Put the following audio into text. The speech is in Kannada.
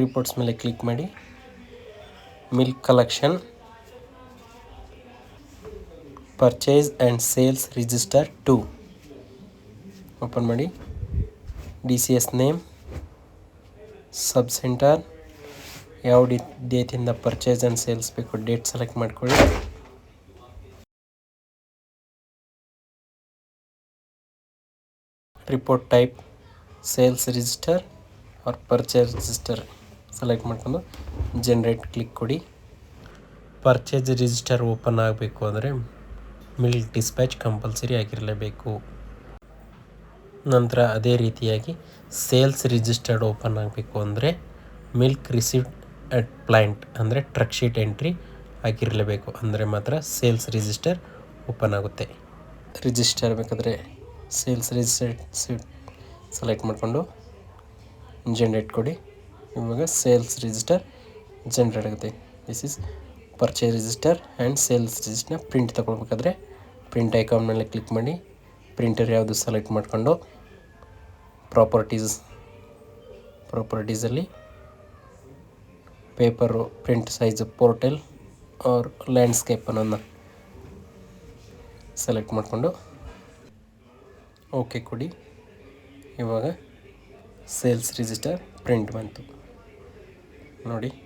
ರಿಪೋರ್ಟ್ಸ್ ಮೇಲೆ ಕ್ಲಿಕ್ ಮಾಡಿ. Milk collection purchase and sales register to open ಮಾಡಿ. D C S name sub centre ಯಾವ ಡಿ ಡೇಟಿಂದ ಪರ್ಚೇಸ್ ಆ್ಯಂಡ್ ಸೇಲ್ಸ್ ಬೇಕು ಡೇಟ್ ಸೆಲೆಕ್ಟ್ ಮಾಡ್ಕೊಳ್ಳಿ. Report type sales register or purchase register select ಮಾಡ್ಕೊಂಡು ಜನ್ರೇಟ್ ಕ್ಲಿಕ್ ಕೊಡಿ. ಪರ್ಚೇಸ್ ರಿಜಿಸ್ಟರ್ ಓಪನ್ ಆಗಬೇಕು ಅಂದರೆ ಮಿಲ್ಕ್ ಡಿಸ್ಪ್ಯಾಚ್ ಕಂಪಲ್ಸರಿ ಆಗಿರಲೇಬೇಕು. ನಂತರ ಅದೇ ರೀತಿಯಾಗಿ ಸೇಲ್ಸ್ ರಿಜಿಸ್ಟರ್ಡ್ ಓಪನ್ ಆಗಬೇಕು ಅಂದರೆ ಮಿಲ್ಕ್ ರಿಸೀವ್ಡ್ ಅಟ್ ಪ್ಲ್ಯಾಂಟ್ ಅಂದರೆ ಟ್ರಕ್ ಶೀಟ್ ಎಂಟ್ರಿ ಆಗಿರಲೇಬೇಕು. ಅಂದರೆ ಮಾತ್ರ ಸೇಲ್ಸ್ ರಿಜಿಸ್ಟರ್ ಓಪನ್ ಆಗುತ್ತೆ. ರಿಜಿಸ್ಟರ್ ಬೇಕಾದರೆ ಸೇಲ್ಸ್ ರಿಜಿಸ್ಟರ್ ಸೀಟ್ ಸೆಲೆಕ್ಟ್ ಮಾಡಿಕೊಂಡು ಜನ್ರೇಟ್ ಕೊಡಿ. ಇವಾಗ ಸೇಲ್ಸ್ ರಿಜಿಸ್ಟರ್ ಜನ್ರೇಟ್ ಆಗುತ್ತೆ. This is purchase register and sales ರಿಜಿಸ್ಟರ್ನ print ತಗೊಳ್ಬೇಕಾದ್ರೆ ಪ್ರಿಂಟ್ ಐಕಾನ್ ಮೇಲೆ ಕ್ಲಿಕ್ ಮಾಡಿ ಪ್ರಿಂಟರ್ ಯಾವುದು ಸೆಲೆಕ್ಟ್ ಮಾಡಿಕೊಂಡು properties ಪ್ರಾಪರ್ಟೀಸಲ್ಲಿ paper print size portrait or landscape ಅನ್ನೋದನ್ನ ಸೆಲೆಕ್ಟ್ ಮಾಡಿಕೊಂಡು ಓಕೆ ಕೊಡಿ. ಇವಾಗ ಸೇಲ್ಸ್ ರಿಜಿಸ್ಟರ್ ಪ್ರಿಂಟ್ ಬಂತು. ನೋಡಿ.